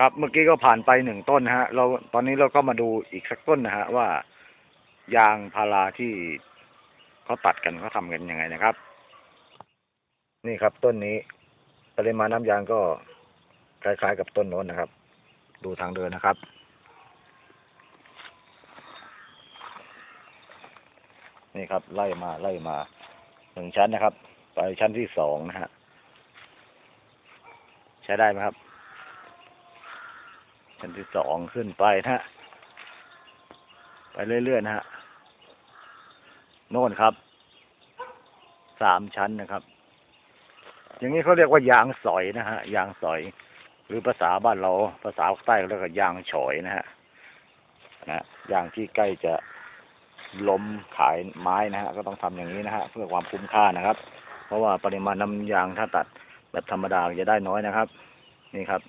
ครับเมื่อกี้ก็ผ่านไปหนึ่งต้นนะฮะ เราตอนนี้เราก็มาดูอีกสักต้นนะฮะว่ายางพาราที่เขาตัดกันเขาทำกันยังไงนะครับ นี่ครับต้นนี้ปริมาณน้ำยางก็คล้ายๆกับต้นโน้นนะครับ ดูทางเดินนะครับ นี่ครับ ไล่มาไล่มาหนึ่งชั้นนะครับ ไปชั้นที่สองนะฮะใช้ได้ไหมครับ ชั้นที่สองขึ้นไปนะฮะ ไปเรื่อยๆนะฮะ โน่นครับ สามชั้นนะครับ อย่างนี้เขาเรียกว่ายางสอยนะฮะ ยางสอย หรือภาษาบ้านเรา ภาษาภาคใต้เรียกว่ายางฉอยนะฮะ นะยางที่ใกล้จะล้มขายไม้นะฮะ ก็ต้องทำอย่างนี้นะฮะ เพื่อความคุ้มค่านะครับ เพราะว่าปริมาณน้ำยางถ้าตัดแบบธรรมดาจะได้น้อยนะครับ นี่ครับ